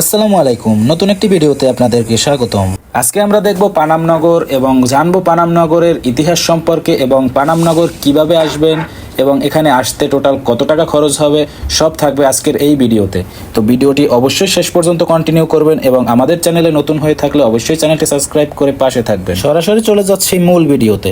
আসসালামু আলাইকুম। নতুন একটি ভিডিওতে আপনাদেরকে স্বাগতম। আজকে আমরা দেখব পানামনগর এবং জানব পানামনগরের ইতিহাস সম্পর্কে এবং পানামনগর কীভাবে আসবেন এবং এখানে আসতে টোটাল কত টাকা খরচ হবে, সব থাকবে আজকের এই ভিডিওতে। তো ভিডিওটি অবশ্যই শেষ পর্যন্ত কন্টিনিউ করবেন এবং আমাদের চ্যানেলে নতুন হয়ে থাকলে অবশ্যই চ্যানেলটি সাবস্ক্রাইব করে পাশে থাকবেন। সরাসরি চলে যাচ্ছি মূল ভিডিওতে।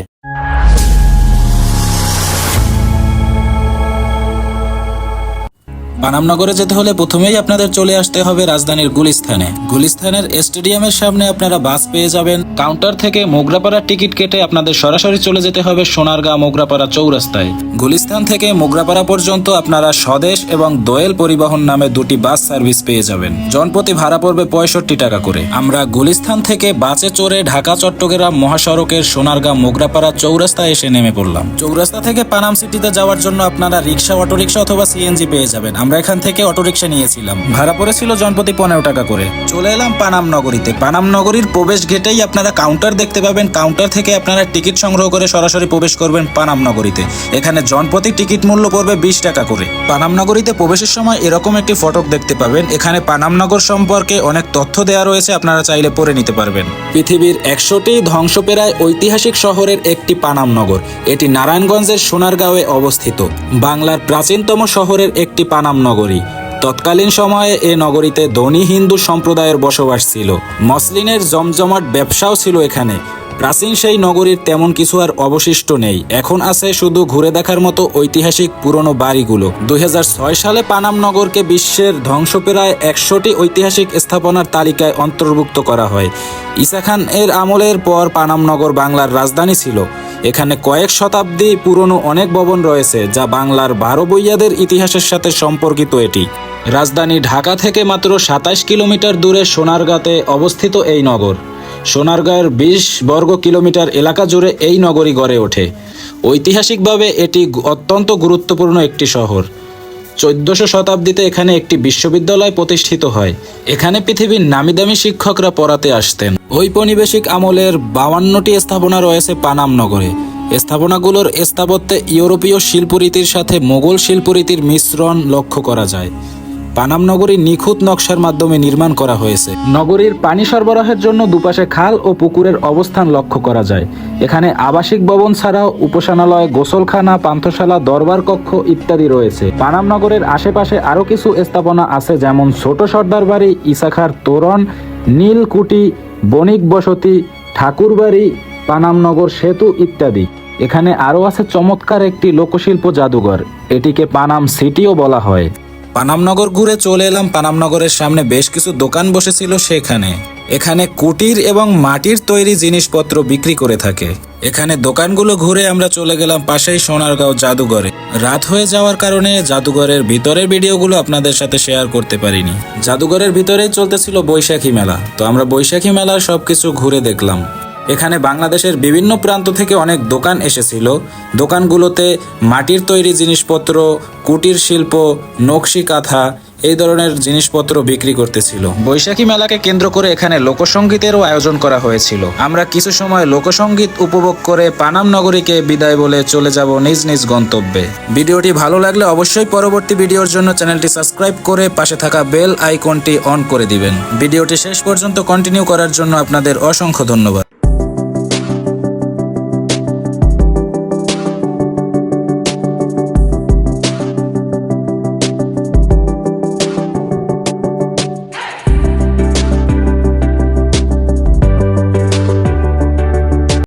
পানামনগরে যেতে হলে প্রথমেই আপনাদের চলে আসতে হবে রাজধানীর গুলিস্থানে। গুলিস্থানের স্টেডিয়ামের সামনে আপনারা বাস পেয়ে যাবেন। কাউন্টার থেকে মোগরাপাড়ার টিকিট কেটে আপনাদের সরাসরি চলে যেতে হবে সোনারগাঁ মোগরাপাড়া চৌরাস্তায়। গুলিস্থান থেকে মোগরাপাড়া পর্যন্ত আপনারা স্বদেশ এবং দোয়েল পরিবহন নামে দুটি বাস সার্ভিস পেয়ে যাবেন। জনপ্রতি ভাড়া পড়বে পঁয়ষট্টি টাকা করে। আমরা গুলিস্থান থেকে বাসে চড়ে ঢাকা, চট্টগ্রাম মহাসড়কের সোনারগাঁ মোগরাপাড়া চৌরাস্তায় এসে নেমে পড়লাম। চৌরাস্তা থেকে পানাম সিটিতে যাওয়ার জন্য আপনারা রিক্সা, অটোরিক্সা অথবা সিএনজি পেয়ে যাবেন। আমরা এখান থেকে অটোরিক্সা নিয়েছিলাম। ভাড়া পড়েছিল জনপতি পনেরো টাকা করে। চলে এলাম পানাম নগরীতে। পানাম নগরীর প্রবেশ গেটেই আপনারা কাউন্টার দেখতে পাবেন। কাউন্টার থেকে আপনারা টিকিট সংগ্রহ করে সরাসরি প্রবেশ করবেন পানাম নগরীতে। এখানে জনপতি টিকিট মূল্য পড়বে বিশ টাকা করে। পানাম নগরীতে প্রবেশের সময় এরকম একটি ফটক দেখতে পাবেন। এখানে পানামনগর সম্পর্কে অনেক তথ্য দেওয়া রয়েছে, আপনারা চাইলে পড়ে নিতে পারবেন। পৃথিবীর একশোটি ধ্বংসপ্রায় ঐতিহাসিক শহরের একটি পানামনগর। এটি নারায়ণগঞ্জের সোনারগাঁওয়ে অবস্থিত। বাংলার প্রাচীনতম শহরের একটি পানাম নগরী তৎকালীন সময়ে এ নগরীতে ধনী হিন্দু সম্প্রদায়ের বসবাস ছিল। মসলিনের জমজমাট ব্যবসাও ছিল এখানে। প্রাচীন সেই নগরীর তেমন কিছু আর অবশিষ্ট নেই। এখন আছে শুধু ঘুরে দেখার মতো ঐতিহাসিক পুরনো বাড়িগুলো। দুই হাজার ছয় সালে পানাম নগরকে বিশ্বের ধ্বংসপ্রায় একশোটি ঐতিহাসিক স্থাপনার তালিকায় অন্তর্ভুক্ত করা হয়। ইসা খান এর আমলের পর পানাম নগর বাংলার রাজধানী ছিল। এখানে কয়েক শতাব্দী পুরনো অনেক ভবন রয়েছে, যা বাংলার বারো বইয়াদের ইতিহাসের সাথে সম্পর্কিত এটি। রাজধানী ঢাকা থেকে মাত্র সাতাইশ কিলোমিটার দূরে সোনারগাঁতে অবস্থিত এই নগর। সোনারগাঁয়ের বিশ বর্গ কিলোমিটার এলাকা জুড়ে এই নগরী গড়ে ওঠে। ঐতিহাসিকভাবে এটি অত্যন্ত গুরুত্বপূর্ণ একটি শহর। চোদ্দশো শতাব্দীতে এখানে একটি বিশ্ববিদ্যালয় প্রতিষ্ঠিত হয়। এখানে পৃথিবীর নামিদামি শিক্ষকরা পড়াতে আসতেন। ঔপনিবেশিক আমলের বাউান্নটি স্থাপনা রয়েছে পানাম নগরে। স্থাপনাগুলোর স্থাপত্যে ইউরোপীয় শিল্পরীতির সাথে মোগল শিল্পরীতির মিশ্রণ লক্ষ্য করা যায়। পানাম নগরী নিখুঁত নকশার মাধ্যমে নির্মাণ করা হয়েছে। নগরীর পানি সরবরাহের জন্য দুপাশে খাল ও পুকুরের অবস্থান লক্ষ্য করা যায়। এখানে আবাসিক ভবন ছাড়াও উপাসনালয়, গোসলখানা, পান্থশালা, দরবার কক্ষ ইত্যাদি রয়েছে। পানাম নগরের আশেপাশে আরও কিছু স্থাপনা আছে, যেমন ছোট সর্দার বাড়ি ইসাখার তোরণ, নীলকুটি, বণিক বসতি, ঠাকুরবাড়ি পানামনগর সেতু ইত্যাদি। এখানে আরও আছে চমৎকার একটি লোকশিল্প জাদুঘর। এটিকে পানাম সিটিও বলা হয়। পানামনগর ঘুরে চলে এলাম। পানামনগরের সামনে বেশ কিছু দোকান বসেছিল সেখানে। এখানে কুটির এবং মাটির তৈরি জিনিসপত্র বিক্রি করে থাকে। এখানে দোকানগুলো ঘুরে আমরা চলে গেলাম পাশেই সোনারগাঁও জাদুঘরে। রাত হয়ে যাওয়ার কারণে জাদুঘরের ভিতরের ভিডিওগুলো আপনাদের সাথে শেয়ার করতে পারিনি। জাদুঘরের ভিতরেই চলতেছিল বৈশাখী মেলা। তো আমরা বৈশাখী মেলার সবকিছু ঘুরে দেখলাম। এখানে বাংলাদেশের বিভিন্ন প্রান্ত থেকে অনেক দোকান এসেছিল। দোকানগুলোতে মাটির তৈরি জিনিসপত্র, কুটির শিল্প, নকশি কাঁথা এই ধরনের জিনিসপত্র বিক্রি করতেছিল। বৈশাখী মেলাকে কেন্দ্র করে এখানে লোকসঙ্গীতেরও আয়োজন করা হয়েছিল। আমরা কিছু সময় লোকসঙ্গীত উপভোগ করে পানাম নগরীকে বিদায় বলে চলে যাব নিজ নিজ গন্তব্যে। ভিডিওটি ভালো লাগলে অবশ্যই পরবর্তী ভিডিওর জন্য চ্যানেলটি সাবস্ক্রাইব করে পাশে থাকা বেল আইকনটি অন করে দিবেন। ভিডিওটি শেষ পর্যন্ত কন্টিনিউ করার জন্য আপনাদের অসংখ্য ধন্যবাদ।